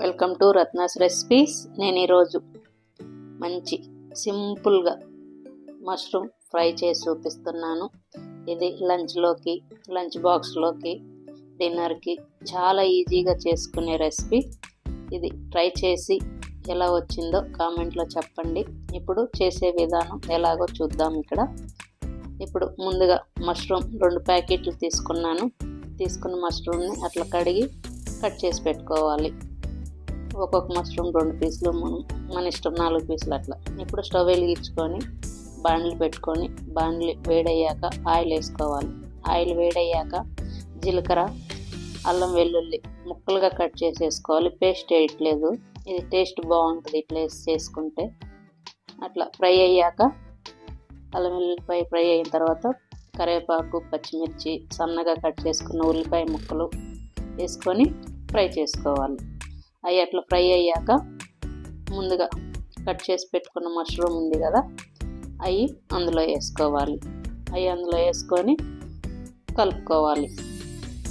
Welcome to Ratna's recipes. నేను ఈరోజు మంచి సింపుల్గా మష్రూమ్ ఫ్రై చేసి చూపిస్తున్నాను. ఇది లంచ్లోకి లంచ్ బాక్స్లోకి డిన్నర్కి చాలా ఈజీగా చేసుకునే రెసిపీ. ఇది ట్రై చేసి ఎలా వచ్చిందో కామెంట్లో చెప్పండి. ఇప్పుడు చేసే విధానం ఎలాగో చూద్దాం ఇక్కడ. ఇప్పుడు ముందుగా మష్రూమ్ రెండు ప్యాకెట్లు తీసుకున్నాను. తీసుకున్న మష్రూమ్ని అట్లా కడిగి కట్ చేసి పెట్టుకోవాలి. ఒక్కొక్క మష్రూమ్ రెండు పీసులు మనం మన ఇష్టం నాలుగు పీసులు అట్లా. ఇప్పుడు స్టవ్ వెలిగించుకొని బాండ్లు పెట్టుకొని బాండ్లు వేడయ్యాక ఆయిల్ వేసుకోవాలి. ఆయిల్ వేడయ్యాక జీలకర్ర అల్లం వెల్లుల్లి ముక్కలుగా కట్ చేసేసుకోవాలి. పేస్ట్ వేయట్లేదు. ఇది టేస్ట్ బాగుంటుంది ఇట్లా వేసి చేసుకుంటే. అట్లా ఫ్రై అయ్యాక అల్లం వెల్లుల్లిపాయ ఫ్రై అయిన తర్వాత కరివేపాకు పచ్చిమిర్చి సన్నగా కట్ చేసుకున్న ఉల్లిపాయ ముక్కలు వేసుకొని ఫ్రై చేసుకోవాలి. అవి అట్లా ఫ్రై అయ్యాక ముందుగా కట్ చేసి పెట్టుకున్న మష్రూమ్ ఉంది కదా అవి అందులో వేసుకోవాలి. అవి అందులో వేసుకొని కలుపుకోవాలి.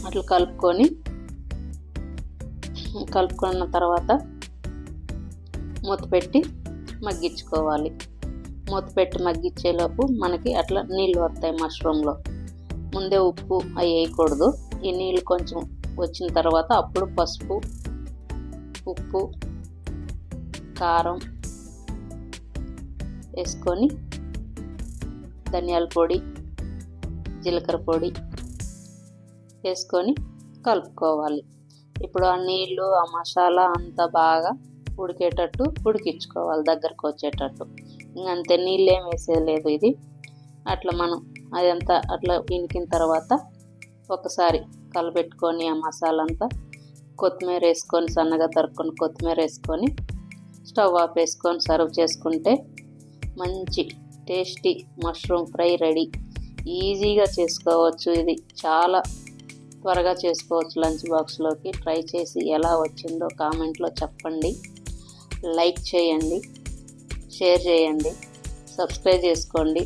అట్లా కలుపుకొని కలుపుకున్న తర్వాత మూత పెట్టి మగ్గించుకోవాలి. మూత పెట్టి మగ్గించేలోపు మనకి అట్లా నీళ్ళు వస్తాయి మష్రూమ్లో. ముందే ఉప్పు అవి వేయకూడదు. ఈ నీళ్ళు కొంచెం వచ్చిన తర్వాత అప్పుడు పసుపు ఉప్పు కారం వేసుకొని ధనియాల పొడి జీలకర్ర పొడి వేసుకొని కలుపుకోవాలి. ఇప్పుడు ఆ నీళ్ళు ఆ మసాలా అంతా బాగా ఉడికేటట్టు ఉడికించుకోవాలి దగ్గరకు వచ్చేటట్టు. ఇంకంతే నీళ్ళు ఏం వేసేది లేదు ఇది. అట్లా మనం అదంతా అట్లా ఇనికిన తర్వాత ఒకసారి కలపెట్టుకొని ఆ మసాలా అంతా కొత్తిమీర వేసుకొని సన్నగా తరుక్కొని కొత్తిమీర వేసుకొని స్టవ్ ఆఫ్ వేసుకొని సర్వ్ చేసుకుంటే మంచి టేస్టీ మష్రూమ్ ఫ్రై రెడీ. ఈజీగా చేసుకోవచ్చు ఇది. చాలా త్వరగా చేసుకోవచ్చు లంచ్ బాక్స్లోకి. ట్రై చేసి ఎలా వచ్చిందో కామెంట్లో చెప్పండి. లైక్ చేయండి. షేర్ చేయండి. సబ్స్క్రైబ్ చేసుకోండి.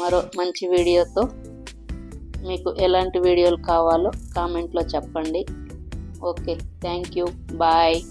మరో మంచి వీడియోతో మీకు ఎలాంటి వీడియోలు కావాలో కామెంట్లో చెప్పండి. okay thank you. Bye.